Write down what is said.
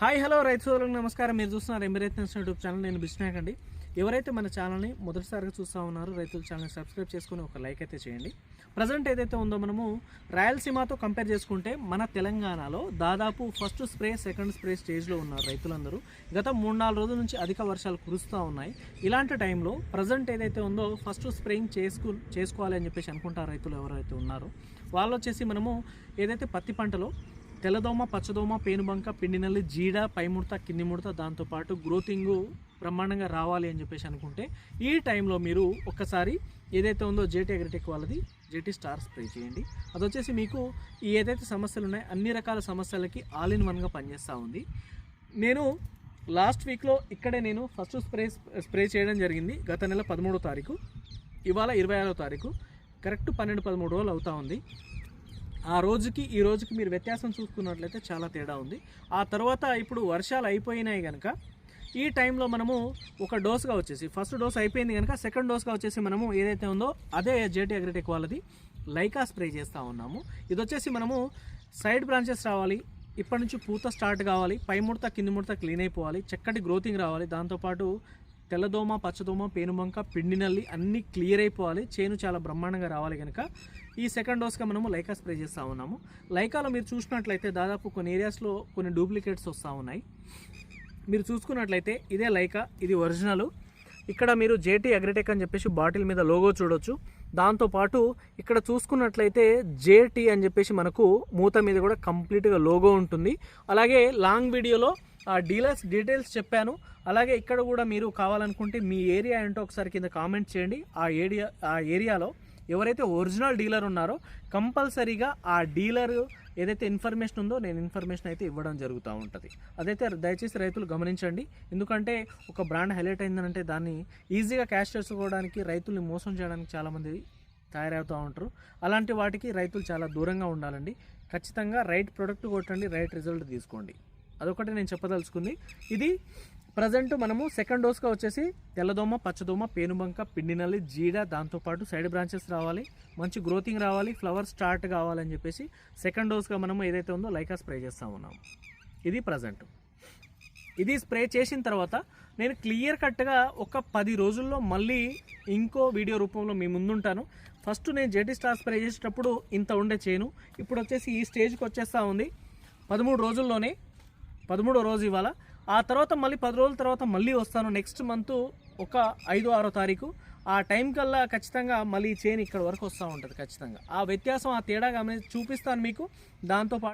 Hi hello రైతు సోదరులకు నమస్కారం. మీరు చూస్తున్నారు ఎమిరేతన్స్ యూట్యూబ్ ఛానల్. నేను బిస్నాక్ అండి. ఎవరైతే మన ఛానల్ని మొదటిసారిగా చూస్తూ ఉన్నారో రైతుల ఛానల్ని సబ్స్క్రైబ్ చేసుకుని ఒక లైక్ అయితే చేయండి. ప్రజెంట్ ఏదైతే ఉందో మనము రాయలసీమతో కంపేర్ చేసుకుంటే మన తెలంగాణలో దాదాపు ఫస్ట్ స్ప్రే సెకండ్ స్ప్రే స్టేజ్లో ఉన్నారు రైతులందరూ. గత మూడు నాలుగు రోజుల నుంచి అధిక వర్షాలు కురుస్తూ ఉన్నాయి. ఇలాంటి టైంలో ప్రజెంట్ ఏదైతే ఉందో ఫస్ట్ స్ప్రేయింగ్ చేసుకు చేసుకోవాలి అని చెప్పేసి అనుకుంటారు రైతులు ఎవరైతే ఉన్నారో వాళ్ళు వచ్చేసి మనము ఏదైతే పత్తి పంటలో తెల్లదోమ పచ్చదోమ పేనుబంక పిండినల్లి జీడ పైముడత కింది ముడత దాంతోపాటు గ్రోతింగు బ్రహ్మాండంగా రావాలి అని చెప్పేసి అనుకుంటే ఈ టైంలో మీరు ఒక్కసారి ఏదైతే ఉందో జేటీ అగ్రిటెక్ వాళ్ళది జేటీ స్టార్ స్ప్రే చేయండి. అది వచ్చేసి మీకు ఈ ఏదైతే సమస్యలు ఉన్నాయో అన్ని రకాల సమస్యలకి ఆల్ ఇన్ వన్గా పనిచేస్తూ ఉంది. నేను లాస్ట్ వీక్లో ఇక్కడే నేను ఫస్ట్ స్ప్రే స్ప్రే చేయడం జరిగింది గత నెల పదమూడో తారీఖు. ఇవాళ ఇరవై ఆరో తారీఖు. కరెక్ట్ పన్నెండు పదమూడు రోజులు అవుతా ఉంది. ఆ రోజుకి ఈ రోజుకి మీరు వ్యత్యాసం చూసుకున్నట్లయితే చాలా తేడా ఉంది. ఆ తర్వాత ఇప్పుడు వర్షాలు అయిపోయినాయి కనుక ఈ టైంలో మనము ఒక డోస్గా వచ్చేసి ఫస్ట్ డోస్ అయిపోయింది కనుక సెకండ్ డోస్గా వచ్చేసి మనము ఏదైతే ఉందో అదే జేటీ అగ్రిటెక్ వాళ్ళది లైకా స్ప్రే చేస్తూ ఉన్నాము. ఇది వచ్చేసి మనము సైడ్ బ్రాంచెస్ రావాలి ఇప్పటి నుంచి పూత స్టార్ట్ కావాలి పై ముడత కింది ముడత క్లీన్ అయిపోవాలి చక్కటి గ్రోతింగ్ రావాలి దాంతోపాటు తెల్లదోమ పచ్చదోమ పేనుబంక పిండి నల్లి అన్నీ క్లియర్ అయిపోవాలి. చేను చాలా బ్రహ్మాండంగా రావాలి కనుక ఈ సెకండ్ డోస్గా మనము లైకా స్ప్రే చేస్తూ ఉన్నాము. లైకాలో మీరు చూసినట్లయితే దాదాపు కొన్ని ఏరియాస్లో కొన్ని డూప్లికేట్స్ వస్తూ ఉన్నాయి. మీరు చూసుకున్నట్లయితే ఇదే లైకా ఇది ఒరిజినల్. ఇక్కడ మీరు జేటీ అగ్రిటెక్ అని చెప్పేసి బాటిల్ మీద లోగో చూడొచ్చు. దాంతోపాటు ఇక్కడ చూసుకున్నట్లయితే జేటీ అని చెప్పేసి మనకు మూత మీద కూడా కంప్లీట్గా లోగో ఉంటుంది. అలాగే లాంగ్ వీడియోలో ఆ డీలర్స్ డీటెయిల్స్ చెప్పాను. అలాగే ఇక్కడ కూడా మీరు కావాలనుకుంటే మీ ఏరియా ఏంటో ఒకసారి కింద కామెంట్ చేయండి. ఆ ఏరియా ఆ ఏరియాలో ఎవరైతే ఒరిజినల్ డీలర్ ఉన్నారో కంపల్సరీగా ఆ డీలర్ ఏదైతే ఇన్ఫర్మేషన్ ఉందో నేను ఇన్ఫర్మేషన్ అయితే ఇవ్వడం జరుగుతూ ఉంటుంది. అదైతే దయచేసి రైతులు గమనించండి. ఎందుకంటే ఒక బ్రాండ్ హైలైట్ అయిందంటే దాన్ని ఈజీగా క్యాష్ చేసుకోవడానికి రైతుల్ని మోసం చేయడానికి చాలామంది తయారవుతూ ఉంటారు. అలాంటి వాటికి రైతులు చాలా దూరంగా ఉండాలండి. ఖచ్చితంగా రైట్ ప్రొడక్ట్ కొట్టండి రైట్ రిజల్ట్ తీసుకోండి. అదొకటి నేను చెప్పదలుచుకుంది. ఇది ప్రజెంట్ మనము సెకండ్ డోస్గా వచ్చేసి తెల్లదోమ పచ్చదోమ పేనుబంక పిండి నల్లి జీడ దాంతోపాటు సైడ్ బ్రాంచెస్ రావాలి. మంచి గ్రోతింగ్ రావాలి ఫ్లవర్ స్టార్ట్ కావాలని చెప్పేసి సెకండ్ డోస్గా మనము ఏదైతే ఉందో లైకా స్ప్రే చేస్తూ ఉన్నాము ఇది ప్రజెంట్. ఇది స్ప్రే చేసిన తర్వాత నేను క్లియర్ కట్గా ఒక పది రోజుల్లో మళ్ళీ ఇంకో వీడియో రూపంలో మీ ముందుంటాను. ఫస్ట్ నేను జెటి స్టార్ స్ప్రే చేసేటప్పుడు ఇంత ఉండే చేయను ఇప్పుడు వచ్చేసి ఈ స్టేజ్కి వచ్చేస్తూ ఉంది. పదమూడు రోజుల్లోనే పదమూడో రోజు ఇవాళ. ఆ తర్వాత మళ్ళీ పది రోజుల తర్వాత మళ్ళీ వస్తాను నెక్స్ట్ మంత్ ఒక ఐదు ఆరో తారీఖు. ఆ టైం కల్లా ఖచ్చితంగా మళ్ళీ చేను ఇక్కడ వరకు వస్తూ ఉంటుంది ఖచ్చితంగా. ఆ వ్యత్యాసం ఆ తేడా గమని చూపిస్తాను మీకు. దాంతోపాటు